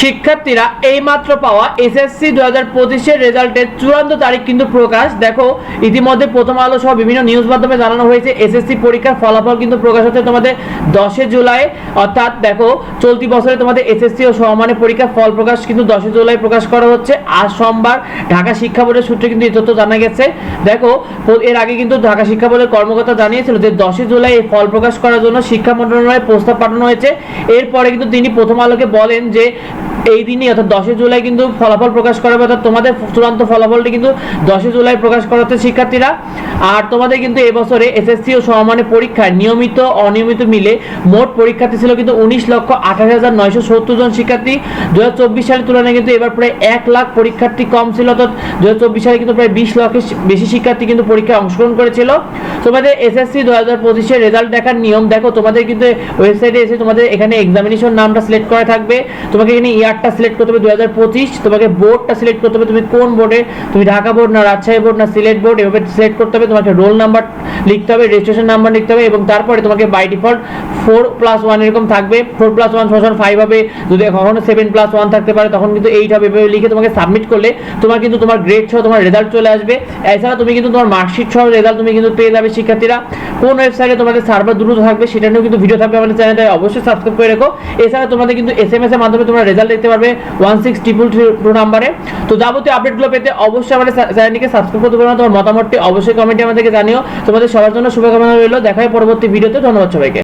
শিক্ষার্থীরা এইমাত্র পাওয়া এসএসসি দু হাজার পঁচিশের রেজাল্টের চূড়ান্ত তারিখ কিন্তু প্রকাশ। দেখো, ইতিমধ্যে প্রথম আলো সহ বিভিন্ন নিউজ মাধ্যমে জানানো হয়েছে এসএসসি পরীক্ষার ফলাফল কিন্তু প্রকাশ হচ্ছে তোমাদের দশে জুলাই। অর্থাৎ দেখো, চলতি বছরে তোমাদের এসএসসি ও সমমানের পরীক্ষার ফল প্রকাশ কিন্তু দশে জুলাই প্রকাশ করা হচ্ছে। আজ সোমবার ঢাকা শিক্ষা বোর্ডের সূত্রে কিন্তু এই তথ্য জানা গেছে। দেখো এর আগে কিন্তু ঢাকা শিক্ষা বোর্ডের কর্মকর্তা জানিয়েছিল যে দশই জুলাই এই ফল প্রকাশ করার জন্য শিক্ষা মন্ত্রণালয়ে প্রস্তাব পাঠানো হয়েছে। এরপরে কিন্তু তিনি প্রথম আলোকে বলেন যে এই দিনই, অর্থাৎ দশই জুলাই কিন্তু ফলাফল প্রকাশ করা হবে অর্থাৎ তোমাদের চূড়ান্ত ফলাফলটি কিন্তু দশই জুলাই প্রকাশ করা হচ্ছে শিক্ষার্থীরা। আর তোমাদের কিন্তু এবছরে এসএসসি ও সমমানের পরীক্ষায় নিয়মিত, অনিয়মিত মিলে মোট পরীক্ষার্থী ছিল কিন্তু উনিশ লক্ষ আঠাশ হাজার নয়শো সত্তর জন শিক্ষার্থী। দু হাজার চব্বিশ সালের তুলনায় কিন্তু এবার প্রায় এক লাখ পরীক্ষার্থী কম ছিল, অর্থাৎ দু হাজার চব্বিশ সালে কিন্তু প্রায় বিশ লক্ষের বেশি শিক্ষার্থী কিন্তু পরীক্ষায় অংশগ্রহণ করেছিল। তোমাদের এসএসসি দু হাজার পঁচিশের রেজাল্ট দেখার নিয়ম দেখো, তোমাদের কিন্তু ওয়েবসাইটে এসে তোমাদের এখানে এক্সামিনেশন নামটা সিলেক্ট করা থাকবে। তোমাকে এখানে ইয়ারটা সিলেক্ট করতে হবে দু হাজার পঁচিশ। তোমাকে বোর্ডটা সিলেক্ট করতে হবে তুমি কোন বোর্ডে? তুমি ঢাকা বোর্ড না রাজশাহী বোর্ড না সিলেট বোর্ড, এভাবে সিলেক্ট করতে হবে। তোমাকে রোল নাম্বার লিখতে হবে রেজিস্ট্রেশন নাম্বার লিখতে হবে এবং তারপরে তোমাকে by default four plus one এরকম থাকবে। ফোর প্লাস ওয়ান সমান ফাইভ হবে। যদি কখনো সেভেন প্লাস ওয়ান থাকতে পারে, তখন কিন্তু এইট হবে। এভাবে লিখে তোমাকে সাবমিট করলে তোমার কিন্তু তোমার গ্রেড সহ তোমার রেজাল্ট চলে আসবে। এছাড়া তুমি কিন্তু তোমার মার্কশিট সহ রেজাল্ট তুমি কিন্তু পেয়ে যাবে শিক্ষার্থীরা। কোন ওয়েবসাইটে তোমাদের সার্ভার দ্রুত থাকবে, সেটা নিয়েও কিন্তু ভিডিও থাকবে আমাদের চ্যানেলটা অবশ্যই সাবস্ক্রাইব করে রেখো। এছাড়া তোমাদের কিন্তু এস এম এস এর মাধ্যমে তোমরা রেজাল্ট পারবে ওয়ান সিক্স ট্রিপল টু নাম্বারে। তো যাবতীয় আপডেটগুলো পেতে অবশ্যই আমাদের চ্যানেলটিকে সাবস্ক্রাইব করতে পারো তোমার মতামতটি অবশ্যই কমেন্টে আমাদেরকে জানিও। তোমাদের সবার জন্য শুভকামনা রইল। দেখা হয় পরবর্তী ভিডিওতে। ধন্যবাদ সবাইকে।